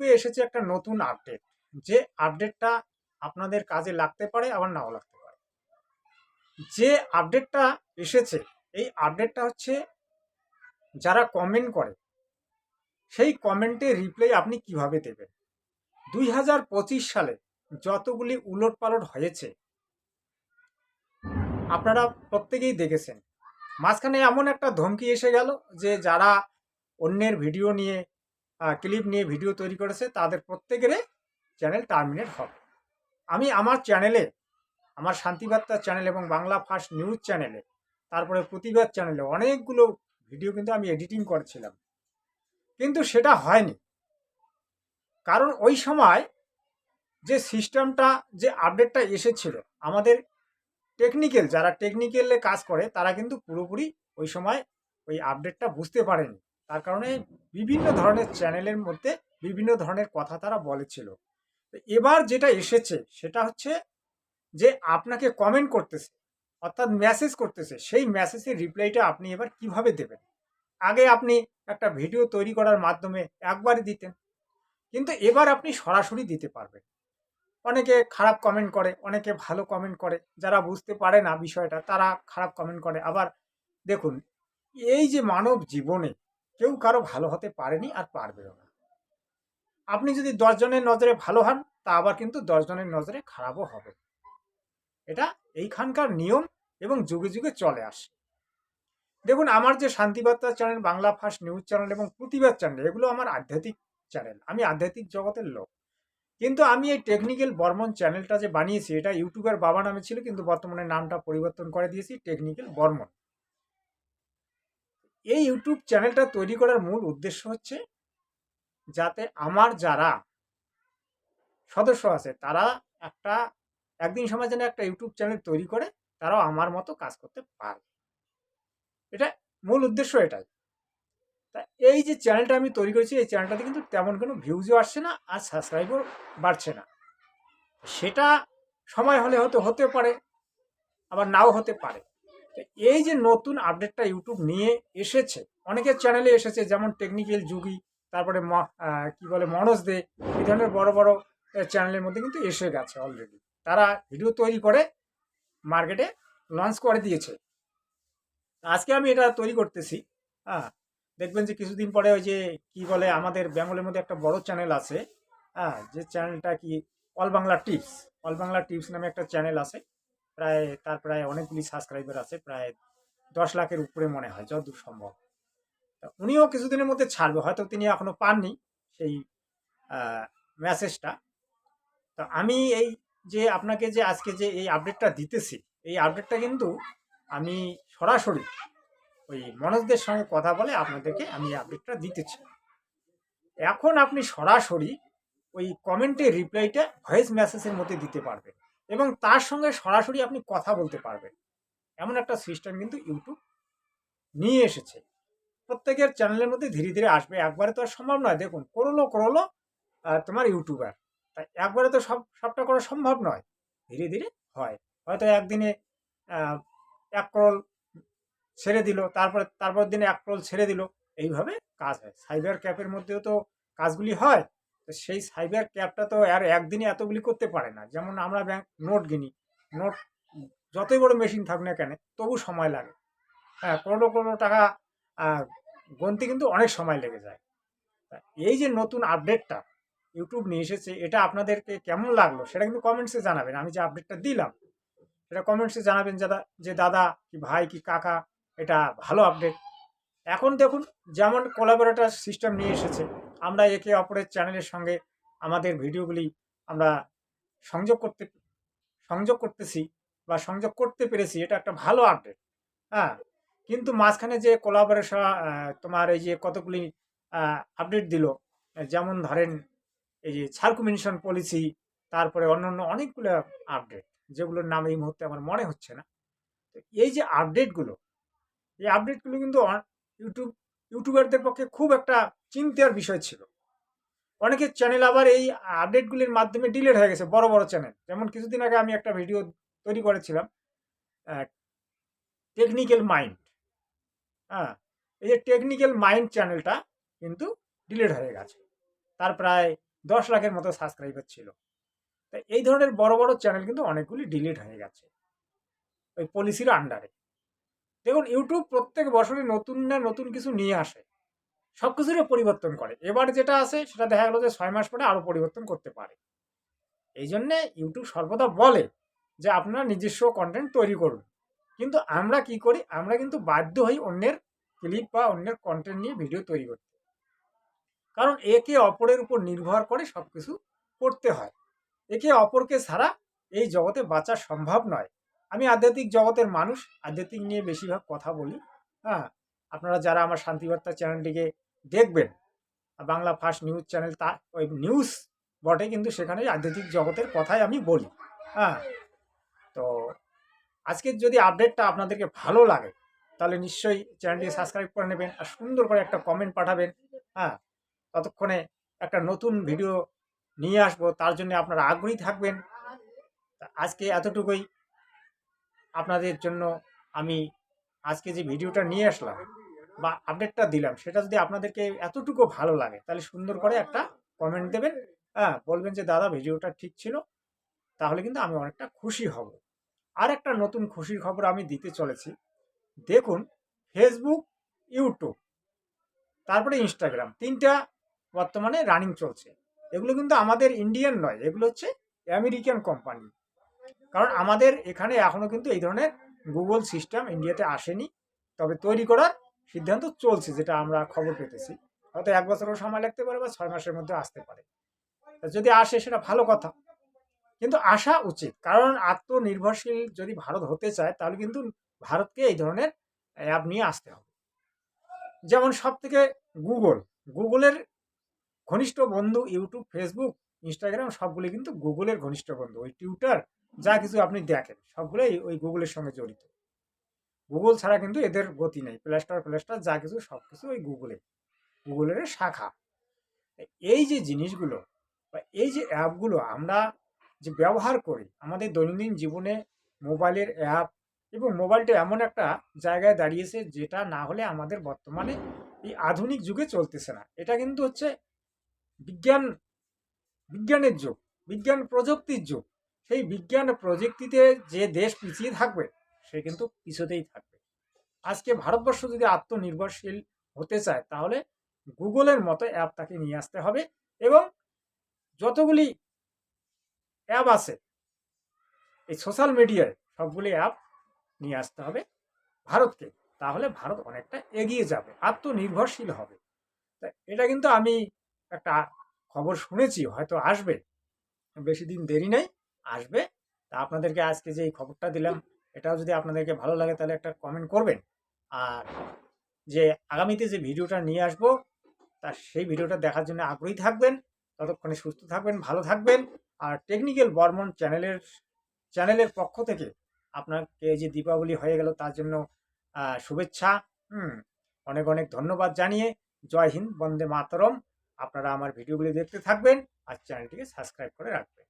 ইউটিউবে এসেছে একটা নতুন আপডেট যে আপডেটটা আপনাদের কাজে লাগতে পারে, আবার নাও লাগতে পারে। যে আপডেটটা এসেছে, এই আপডেটটা হচ্ছে যারা কমেন্ট করে, সেই কমেন্টে রিপ্লাই আপনি কীভাবে দেবেন? দুই হাজার পঁচিশ সালে যতগুলি উলট পালট হয়েছে, আপনারা প্রত্যেকেই দেখেছেন। মাঝখানে এমন একটা ধমকি এসে গেল যে যারা অন্যের ভিডিও নিয়ে ক্লিপ নিয়ে ভিডিও তৈরি করেছে, তাদের প্রত্যেকেরই চ্যানেল টার্মিনেট হবে। আমি আমার চ্যানেলে আমার শান্তিবার্তা চ্যানেল এবং বাংলা ফার্স্ট নিউজ চ্যানেলে তারপরে প্রতিবাদ চ্যানেলে অনেকগুলো ভিডিও কিন্তু আমি এডিটিং করেছিলাম। কিন্তু সেটা হয়নি। কারণ ওই সময় যে সিস্টেমটা যে আপডেটটা এসেছিল, আমাদের টেকনিক্যাল যারা টেকনিক্যালে কাজ করে, তারা কিন্তু পুরোপুরি ওই সময় ওই আপডেটটা বুঝতে পারেনি। তার কারণে বিভিন্ন ধরনের চ্যানেলের মধ্যে বিভিন্ন ধরনের কথা তারা বলেছিল। তো এবার যেটা এসেছে সেটা হচ্ছে যে আপনাকে কমেন্ট করতেছে অর্থাৎ মেসেজ করতেছে সেই মেসেজের রিপ্লাইটা আপনি এবার কীভাবে দেবেন? আগে আপনি একটা ভিডিও তৈরি করার মাধ্যমে একবারই দিতেন কিন্তু এবার আপনি সরাসরি দিতে পারবেন। অনেকে খারাপ কমেন্ট করে অনেকে ভালো কমেন্ট করে যারা বুঝতে পারে না বিষয়টা তারা খারাপ কমেন্ট করে। আবার দেখুন এই যে মানব জীবনে কেউ কারও ভালো হতে পারেনি আর পারবেও না। আপনি যদি দশজনের নজরে ভালো হন, তা আবার কিন্তু দশজনের নজরে খারাপও হবে। এটা এইখানকার নিয়ম এবং যুগে যুগে চলে আসে। দেখুন, আমার যে Shantibarta channel, Bangla first news channel এবং প্রতিবাদ চ্যানেল, এগুলো আমার আধ্যাত্মিক চ্যানেল। আমি আধ্যাত্মিক জগতের লোক। কিন্তু আমি এই টেকনিক্যাল বর্মন চ্যানেলটা যে বানিয়েছি, এটা ইউটিউবের বাবা নামে ছিল, কিন্তু বর্তমানে নামটা পরিবর্তন করে দিয়েছি, টেকনিক্যাল বর্মন। এই ইউটিউব চ্যানেলটা তৈরি করার মূল উদ্দেশ্য হচ্ছে যাতে আমার যারা সদস্য আছে, তারা একটা, একদিন সময় যেন একটা ইউটিউব চ্যানেল তৈরি করে, তারাও আমার মতো কাজ করতে পারে এটা মূল উদ্দেশ্য এটাই। তা এই যে চ্যানেলটা আমি তৈরি করেছি, এই চ্যানেলটাতে কিন্তু তেমন কোনো ভিউজও আসছে না আর সাবস্ক্রাইবও বাড়ছে না। সেটা সময় হলে হয়তো হতে পারে, আবার নাও হতে পারে। এই যে নতুন আপডেটটা ইউটিউব নিয়ে এসেছে, অনেকের চ্যানেলে এসেছে, যেমন টেকনিক্যাল যুগি তারপরে কি বলে মনোজ দে এই ধরনের বড় বড় চ্যানেলের মধ্যে কিন্তু এসে গেছে অলরেডি তারা ভিডিও তৈরি করে মার্কেটে লঞ্চ করে দিয়েছে। আজকে আমি এটা তৈরি করতেছি হ্যাঁ। দেখবেন যে কিছুদিন পরে ওই যে, কি বলে, আমাদের বেঙ্গলের মধ্যে একটা বড় চ্যানেল আছে হ্যাঁ যে চ্যানেলটা কি all Bangla tips all Bangla tips নামে একটা চ্যানেল আছে। প্রায়, তার প্রায় অনেকগুলি সাবস্ক্রাইবার আছে, প্রায় দশ লাখের উপরে মনে হয়, যতদূর সম্ভব। উনিও কিছুদিনের মধ্যে ছাড়বে, হয়তো তিনি এখনও পাননি সেই মেসেজটা তো আমি এই যে আপনাকে যে আজকে যে এই আপডেটটা দিতেছি, এই আপডেটটা কিন্তু আমি সরাসরি ওই মনোজদের সঙ্গে কথা বলে আপনাদেরকে আমি আপডেটটা দিতেছি এখন আপনি সরাসরি ওই কমেন্টের রিপ্লাইটা ভয়েস মেসেজের মধ্যে দিতে পারবেন। এবং তার সঙ্গে সরাসরি আপনি কথা বলতে পারবেন। এমন একটা সিস্টেম কিন্তু ইউটিউব নিয়ে এসেছে। প্রত্যেকের চ্যানেলের মধ্যে ধীরে ধীরে আসবে। একবারে তো আর সম্ভব নয়। দেখুন করল করল তোমার ইউটিউবার তাই একবারে তো সব, সবটা করা সম্ভব নয়। ধীরে ধীরে হয়। হয়তো একদিনে এক করোল ছেড়ে দিল, তারপরে তারপর দিনে এক করোল ছেড়ে দিল। এইভাবে কাজ হয়। সাইবার ক্যাপের মধ্যেও তো কাজগুলি হয়। তো সেই সাইবার ক্যাপটা তো আর একদিনে এতগুলি করতে পারে না। যেমন আমরা ব্যাংক নোট কিনি নোট যতই বড় মেশিন থাক না কেন, তবু সময় লাগে। হ্যাঁ কোনো কোনো টাকা গন্তি কিন্তু অনেক সময় লেগে যায়। এই যে নতুন আপডেটটা ইউটিউব নিয়ে এসেছে, এটা আপনাদেরকে কেমন লাগল সেটা কিন্তু কমেন্টসে জানাবেন। আমি যে আপডেটটা দিলাম, সেটা কমেন্টসে জানাবেন দাদা যে দাদা, কি ভাই, কি কাকা, এটা ভালো আপডেট এখন দেখুন, যেমন কোলাবোরেটার সিস্টেম নিয়ে এসেছে আমরা একে অপরের চ্যানেলের সঙ্গে আমাদের ভিডিওগুলি আমরা সংযোগ করতে, সংযোগ করতেছি বা সংযোগ করতে পেরেছি, এটা একটা ভালো আপডেট হ্যাঁ? কিন্তু মাঝখানে যে কোলাবোরেশন তোমার এই যে কতগুলি আপডেট দিল, যেমন ধরেন এই যে সার্কুমিনেশন পলিসি তারপরে অন্যান্য অনেকগুলো আপডেট যেগুলোর নাম এই মুহূর্তে আমার মনে হচ্ছে না। এই যে আপডেটগুলো এই আপডেটগুলো কিন্তু ইউটিউব ইউটিউবারদের পক্ষে খুব একটা চিন্তার বিষয় ছিল। অনেকের চ্যানেল আবার এই আপডেটগুলির মাধ্যমে ডিলেট হয়ে গেছে, বড় বড় চ্যানেল যেমন কিছুদিন আগে আমি একটা ভিডিও তৈরি করেছিলাম টেকনিক্যাল মাইন্ড হ্যাঁ এই যে টেকনিক্যাল মাইন্ড চ্যানেলটা কিন্তু ডিলেট হয়ে গেছে। তার প্রায় দশ লাখের মতো সাবস্ক্রাইবার ছিল। তা এই ধরনের বড় বড় চ্যানেল কিন্তু অনেকগুলি ডিলিট হয়ে গেছে। ওই পলিসির আন্ডারে দেখুন ইউটিউব প্রত্যেক বছরই নতুন না নতুন কিছু নিয়ে আসে। সব কিছুরই পরিবর্তন করে। এবার যেটা আছে সেটা দেখা গেলো যে ছয় মাস পরে আরও পরিবর্তন করতে পারে। এই জন্যে ইউটিউব সর্বদা বলে যে আপনারা নিজস্ব কন্টেন্ট তৈরি করুন। কিন্তু আমরা কি করি? আমরা কিন্তু বাধ্য হই অন্যের ক্লিপ বা অন্যের কন্টেন্ট নিয়ে ভিডিও তৈরি করতে। কারণ একে অপরের উপর নির্ভর করে সব কিছু করতে হয়। একে অপরকে ছাড়া এই জগতে বাঁচা সম্ভব নয়। আমি আধ্যাত্মিক জগতের মানুষ, আধ্যাত্মিক নিয়ে বেশিরভাগ কথা বলি। হ্যাঁ আপনারা যারা আমার শান্তিবার্তা চ্যানেলটিকে দেখবেন বাংলা ফার্স্ট নিউজ চ্যানেল, তা, ওই নিউজ বটে কিন্তু সেখানে আধ্যাত্মিক জগতের কথাই আমি বলি। হ্যাঁ তো আজকের যদি আপডেটটা আপনাদেরকে ভালো লাগে, তাহলে নিশ্চয়ই চ্যানেলটি সাবস্ক্রাইব করে নেবেন আর সুন্দর করে একটা কমেন্ট পাঠাবেন। হ্যাঁ ততক্ষণে একটা নতুন ভিডিও নিয়ে আসব, তার জন্য আপনারা আগ্রহী থাকবেন। আজকে এতটুকুই। আপনাদের জন্য আমি আজকে যে ভিডিওটা নিয়ে আসলাম বা আপডেটটা দিলাম, সেটা যদি আপনাদেরকে এতটুকু ভালো লাগে, তাহলে সুন্দর করে একটা কমেন্ট দেবেন। হ্যাঁ বলবেন যে, দাদা, ভিডিওটা ঠিক ছিল, তাহলে কিন্তু আমি অনেকটা খুশি হব। আর একটা নতুন খুশির খবর আমি দিতে চলেছি। দেখুন ফেসবুক ইউটিউব তারপরে ইনস্টাগ্রাম তিনটা বর্তমানে রানিং চলছে। এগুলো কিন্তু আমাদের ইন্ডিয়ান নয়, এগুলো হচ্ছে আমেরিকান কোম্পানি কারণ আমাদের এখানে এখনও কিন্তু এই ধরনের গুগল সিস্টেম ইন্ডিয়াতে আসেনি। তবে তৈরি করার সিদ্ধান্ত চলছে, যেটা আমরা খবর পেতেছি। হয়তো এক বছরও সময় লাগতে পারে বা ছয় মাসের মধ্যে আসতে পারে। যদি আসে, সেটা ভালো কথা। কিন্তু আসা উচিত। কারণ আত্মনির্ভরশীল যদি ভারত হতে চায়, তাহলে কিন্তু ভারতকে এই ধরনের অ্যাপ নিয়ে আসতে হবে। যেমন সব থেকে গুগল। গুগলের ঘনিষ্ঠ বন্ধু ইউটিউব, ফেসবুক ইনস্টাগ্রাম সবগুলি কিন্তু গুগলের ঘনিষ্ঠ বন্ধু। ওই টুইটার যা কিছু আপনি দেখেন, সবগুলোই ওই গুগলের সঙ্গে জড়িত। গুগল ছাড়া কিন্তু এদের গতি নেই। প্লে স্টোর প্লে স্টোর যা কিছু সব কিছু ওই গুগলে গুগলের শাখা। এই যে জিনিসগুলো, বা এই যে অ্যাপগুলো আমরা যে ব্যবহার করি, আমাদের দৈনন্দিন জীবনে মোবাইলের অ্যাপ এবং মোবাইলটা এমন একটা জায়গায় দাঁড়িয়েছে, যেটা না হলে আমাদের বর্তমানে এই আধুনিক যুগে চলতেছে না। এটা কিন্তু হচ্ছে বিজ্ঞান বিজ্ঞানের যুগ, বিজ্ঞান প্রযুক্তির যুগ। সেই বিজ্ঞান প্রযুক্তিতে যে দেশ পিছিয়ে থাকবে, সে কিন্তু পিছতেই থাকবে। আজকে ভারতবর্ষ যদি আত্মনির্ভরশীল হতে চায়, তাহলে গুগলের মতো অ্যাপ তাকে নিয়ে আসতে হবে এবং যতগুলি অ্যাপ আছে, এই সোশ্যাল মিডিয়ায় সবগুলি অ্যাপ নিয়ে আসতে হবে ভারতকে। তাহলে ভারত অনেকটা এগিয়ে যাবে, আত্মনির্ভরশীল হবে। এটা কিন্তু আমি একটা খবর শুনেছি, হয়তো আসবে। বেশি দিন দেরি নেই, আসবে। তা আপনাদেরকে আজকে যে এই খবরটা দিলাম, এটাও যদি আপনাদেরকে ভালো লাগে, তাহলে একটা কমেন্ট করবেন। আর যে আগামীতে যে ভিডিওটা নিয়ে আসব, তা সেই ভিডিওটা দেখার জন্য আগ্রহী থাকবেন, ততক্ষণে সুস্থ থাকবেন, ভালো থাকবেন। আর টেকনিক্যাল বর্মন চ্যানেলের চ্যানেলের পক্ষ থেকে আপনাকে যে দীপাবলি হয়ে গেল, তার জন্য শুভেচ্ছা। অনেক অনেক ধন্যবাদ জানিয়ে জয় হিন্দ, বন্দে মাতরম। আপনারা আমার ভিডিওগুলি দেখতে থাকবেন আর চ্যানেলটিকে সাবস্ক্রাইব করে রাখবেন।